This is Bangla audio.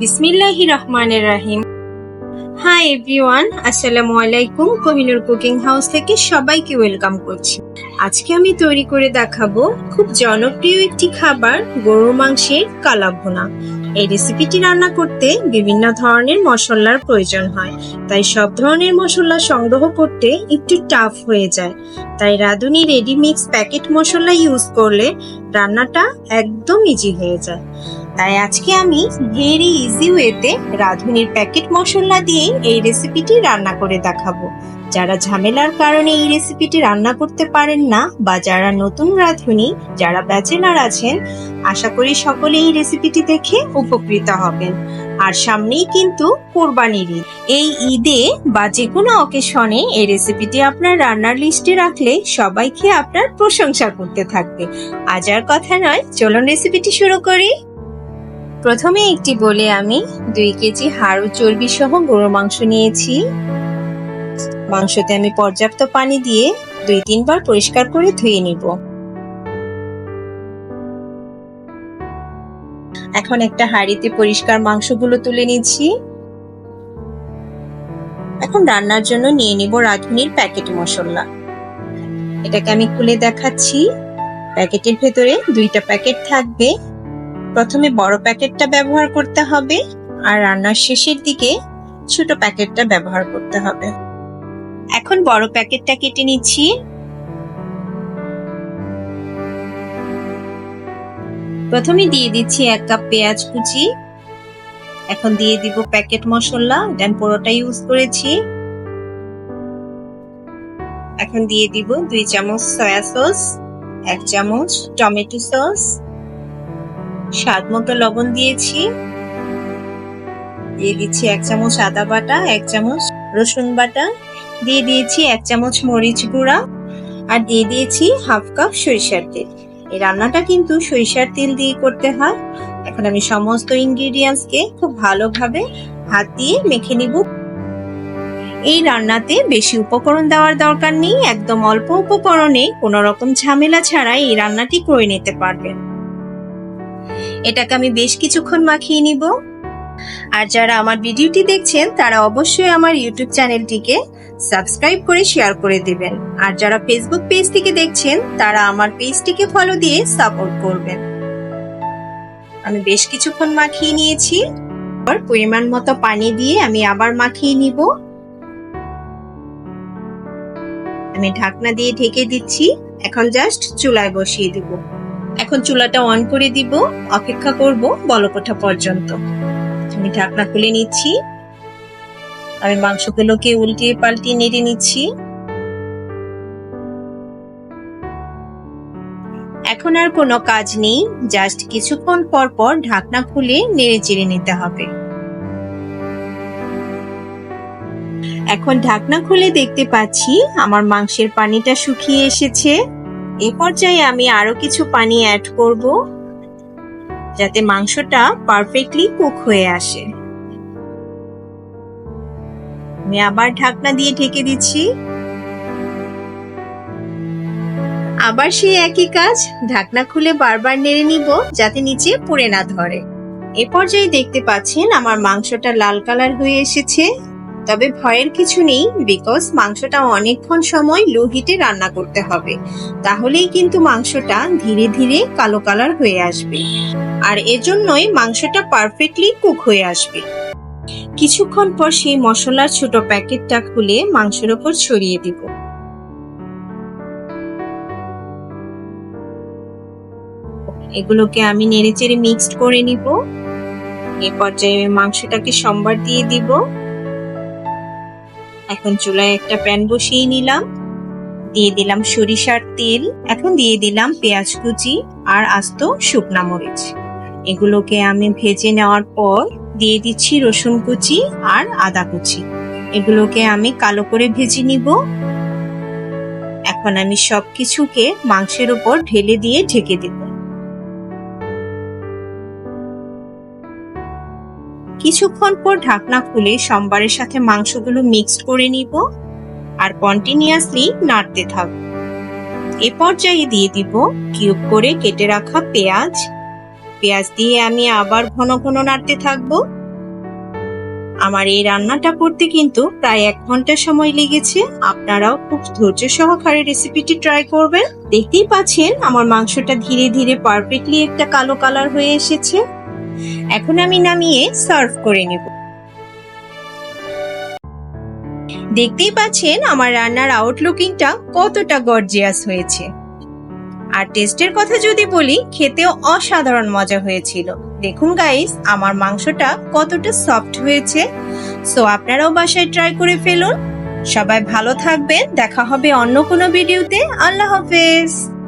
বিসমিল্লাহি রহমানের রাহিম। হাই এভরিওয়ান আসসালামু আলাইকুম। কোহিনুর কুকিং হাউস থেকে সবাইকে ওয়েলকাম করছি। আজকে আমি তৈরি করে দেখাবো খুব জনপ্রিয় একটি খাবার, গরুর মাংসের কালাভুনা। এই রেসিপিটি রান্না করতে বিভিন্ন ধরনের মশলার প্রয়োজন হয়। তাই সব ধরনের মশলা সংগ্রহ করতে একটু টাফ হয়ে যায়। তাই রাঁধুনি রেডি মিক্স প্যাকেট মশলা ইউজ করলে রান্নাটা একদম ইজি হয়ে যায়। তাই আজকে আমি ভেরি ইজি ওয়েতে রাঁধুনির প্যাকেট মশলা দিয়ে এই রেসিপিটি রান্না করে দেখাবো। যারা ঝামেলার কারণে এই রেসিপিটি রান্না করতে পারেন না বা যারা নতুন রাঁধুনি, যারা ব্যাচেলার আছেন, আশা করি সকলে এই রেসিপিটি দেখে উপকৃত হবেন। আর সামনেই কিন্তু কোরবানির ঈদ। এই ঈদে বা যে কোনো অকেশনে এই রেসিপিটি আপনার রান্নার লিস্টে রাখলে সবাই খেয়ে আপনার প্রশংসা করতে থাকবে। আজ আর কথা নয়, চলুন রেসিপিটি শুরু করি। প্রথমে একটি বলে আমি দুই কেজি হাড়ু চর্বি সহ গরুর মাংস নিয়েছি। মাংসতে আমি পর্যাপ্ত পানি দিয়ে দুই তিনবার পরিষ্কার করে ধুয়ে নিব। এখন একটা হাঁড়িতে পরিষ্কার মাংসগুলো তুলে নিচ্ছি। এখন রান্নার জন্য নিয়ে নিব রাঁধুনির প্যাকেট মশলা। এটাকে আমি খুলে দেখাচ্ছি। প্যাকেটের ভেতরে দুইটা প্যাকেট থাকবে। প্রথমে বড় প্যাকেটটা ব্যবহার করতে হবে আর রান্নার শেষের দিকে ছোট প্যাকেটটা ব্যবহার করতে হবে। এখন বড় প্যাকেটটা কেটে নিচ্ছি। প্রথমে দিয়ে দিচ্ছি এক কাপ পেঁয়াজ কুচি। এখন দিয়ে দিব প্যাকেট মশলা আমি পুরোটা ইউজ করেছি। এখন দিয়ে দিব দুই চামচ সয়া সস এক চামচ টমেটো সস স্বাদ মতো লবণ দিয়েছি। দিয়ে দিচ্ছি এক চামচ আদা বাটা, এক চামচ রসুন বাটা। দিয়ে দিয়েছি এক চামচ মরিচ গুঁড়া। আর দিয়ে দিয়েছি হাফ কাপ সরিষার তেল। এই রান্নাটা কিন্তু সরিষার তেল দিয়ে করতে হয়। এখন আমি সমস্ত ইনগ্রিডিয়েন্টস কে খুব ভালোভাবে হাত দিয়ে মেখে নিব। এই রান্নাতে বেশি উপকরণ দেওয়ার দরকার নেই। একদম অল্প উপকরণে কোনো রকম ঝামেলা ছাড়াই এই রান্নাটি করে নিতে পারবেন। এটাকে আমি বেশ কিছুক্ষণ মাখিয়ে নিব। আর যারা আমার ভিডিওটি দেখছেন, তারা অবশ্যই আমার ইউটিউব চ্যানেলটিকে সাবস্ক্রাইব করে শেয়ার করে দেবেন। আর যারা ফেসবুক পেজ থেকে দেখছেন, তারা আমার পেজটিকে ফলো দিয়ে সাপোর্ট করবেন। আমি বেশ কিছুক্ষণ মাখিয়ে নিয়েছি। আর পরিমাণ মতো পানি দিয়ে আমি আবার মাখিয়ে নিব। আমি ঢাকনা দিয়ে ঢেকে দিচ্ছি। এখন জাস্ট চুলায় বসিয়ে দিব। এখন চুলাটা অন করে দিব, অপেক্ষা করব বলকোঠা পর্যন্ত। আমি ঢাকনা খুলে নিচ্ছি। আমি মাংসগুলোকে উল্টিয়ে পাল্টিয়ে নেড়ে নিচ্ছি। এখন আর কোনো কাজ নেই, জাস্ট কিছুক্ষণ পর পর ঢাকনা খুলে নেড়ে চেড়ে নিতে হবে। এখন ঢাকনা খুলে দেখতে পাচ্ছি আমার মাংসের পানিটা শুকিয়ে এসেছে। এ পর্যায়ে আমি আরও কিছু পানি অ্যাড করব যাতে মাংসটা পারফেক্টলি কুক হয়ে আসে। আমি আবার ঢাকনা দিয়ে ঢেকে দিচ্ছি। আবার সেই একই কাজ ঢাকনা খুলে বারবার নেড়ে নিব যাতে নিচে পুড়ে না ধরে। এ পর্যায়ে দেখতে পাচ্ছেন আমার মাংসটা লাল কালার হয়ে এসেছে। তবে ভয়ের কিছু নেই বিকজ মাংসটা অনেকক্ষণ সময় লো হিটে রান্না করতে হবে। তাহলেই কিন্তু মাংসটা ধীরে ধীরে কালো কালার হয়ে আসবে। আর এজন্যই মাংসটা পারফেক্টলি কুক হয়ে আসবে। কিছুক্ষণ পর সেই মশলার ছোট প্যাকেটটা খুলে মাংসের ওপর ছড়িয়ে দিব। এগুলোকে আমি নেড়েচেড়ে মিক্সড করে নিব। এই পর্যায়ে মাংসটাকে সম্বার দিয়ে দিব। এখন চুলায় একটা প্যান বসিয়ে নিলাম। দিয়ে দিলাম সরিষার তেল, এখন দিয়ে দিলাম পেঁয়াজ কুচি আর আস্ত শুকনা মরিচ। এগুলোকে আমি ভেজে নেওয়ার পর দিয়ে দিচ্ছি রসুন কুচি আর আদা কুচি। এগুলোকে আমি কালো করে ভেজে নিব। এখন আমি সবকিছুকে মাংসের উপর ঢেলে দিয়ে ঢেকে দেব। কিছুক্ষণ পর ঢাকনা খুলে সম্বারের সাথে মাংসগুলো মিক্সড করে নিব আর কন্টিনিউয়াসলি নাড়তে থাকব এ পর্যায়ে দিয়ে দিব কিউব করে কেটে রাখা পেঁয়াজ। পেঁয়াজ দিয়ে আমি আবার ঘন ঘন নাড়তে থাকব। আমার এই রান্নাটা করতে কিন্তু প্রায় এক ঘণ্টা সময় লেগেছে। আপনারাও খুব ধৈর্য সহকারে রেসিপিটি ট্রাই করবেন। দেখতেই পাচ্ছেন আমার মাংসটা ধীরে ধীরে পারফেক্টলি একটা কালো কালার হয়ে এসেছে। এখন আমি নামিয়ে সার্ভ করে নেব। দেখতেই পাচ্ছেন আমার রান্নার আউটলুকিংটা কতটা গর্জিয়াস হয়েছে। আর টেস্টের কথা যদি বলি, খেতেও অসাধারণ মজা হয়েছিল। দেখুন গাইস আমার মাংসটা কতটা সফট হয়েছে। সো আপনারাও বাসায় ট্রাই করে ফেলুন। সবাই ভালো থাকবেন। দেখা হবে অন্য কোনো ভিডিওতে আল্লাহ হাফেজ।